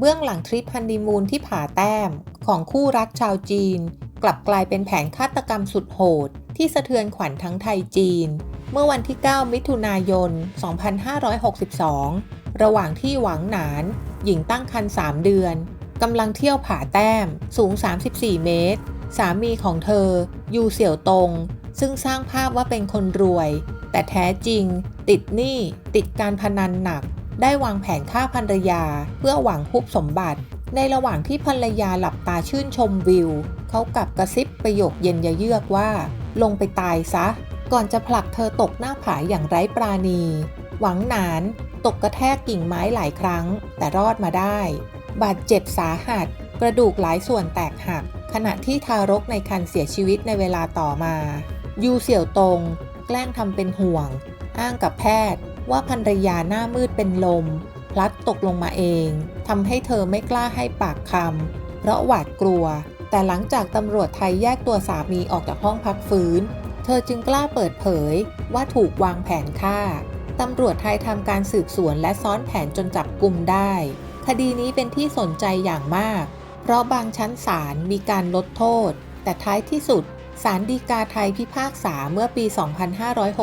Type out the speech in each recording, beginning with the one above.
เบื้องหลังทริปฮันนีมูนที่ผาแต้ม ของคู่รักชาวจีน กลับกลายเป็นแผนฆาตกรรมสุดโหด ที่สะเทือนขวัญทั้งไทยจีน เมื่อวันที่ 9 มิถุนายน 2562 ระหว่างที่หวังหนาน หญิงตั้งครรภ์3เดือนกำลังเที่ยวผาแต้มสูง 34 เมตร สามีของเธอ ยูเสี่ยวตง ซึ่งสร้างภาพว่าเป็นคนรวย แต่แท้จริง ติดหนี้ติดการพนันหนัก ได้วางแผนฆ่าภรรยา เพื่อหวังคุบสมบัติ ในระหว่างที่ภรรยาหลับตาชื่นชมวิว เขากลับกระซิบประโยคเย็นยะเยือกว่า ลงไปตายซะ ก่อนจะผลักเธอตกหน้าผาอย่างไร้ปราณี หวังหนาน ตกกระแทกกิ่งไม้หลายครั้ง แต่รอดมาได้ บาดเจ็บสาหัส กระดูกหลายส่วนแตกหัก ขณะที่ทารกในครรภ์เสียชีวิตในเวลาต่อมา ยูเสี่ยวตงแกล้งทำเป็นห่วง อ้างกับแพทย์ ว่าภรรยาหน้ามืดเป็นลม พลัดตกลงมาเองทำให้เธอไม่กล้าให้ปากคำเพราะหวาดกลัว แต่หลังจากตำรวจไทยแยกตัวสามีออกจากห้องพักฟื้น เธอจึงกล้าเปิดเผยว่าถูกวางแผนฆ่าตำรวจไทยทำการสืบสวนและซ้อนแผนจนจับกลุ่มได้ คดีนี้เป็นที่สนใจอย่างมาก เพราะบางชั้นศาลมีการลดโทษ แต่ท้ายที่สุดศาลฎีกาไทยพิพากษาเมื่อปี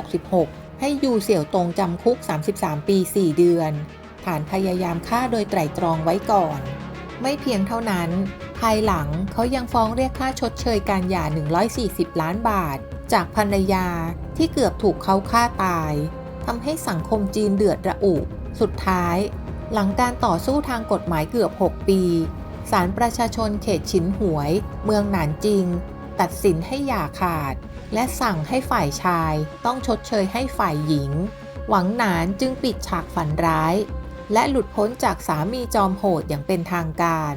2566 ให้ยูเสี่ยวตงจำคุก 33 ปี 4 เดือน ฐานพยายามฆ่าโดยไตร่ตรองไว้ก่อน ไม่เพียงเท่านั้น ภายหลังเขายังฟ้องเรียกค่าชดเชยการหย่า 140 ล้านบาท จากภรรยาที่เกือบถูกเขาฆ่าตายทำให้สังคมจีนเดือดระอุ สุดท้าย หลังการต่อสู้ทางกฎหมายเกือบ 6 ปีศาลประชาชนเขตฉินหวย เมืองหนานจิง ตัดสินให้หย่าขาด และสั่งให้ฝ่ายชายต้องชดเชยให้ฝ่ายหญิง หวังหนานจึงปิดฉากฝันร้าย และหลุดพ้นจากสามีจอมโหดอย่างเป็นทางการ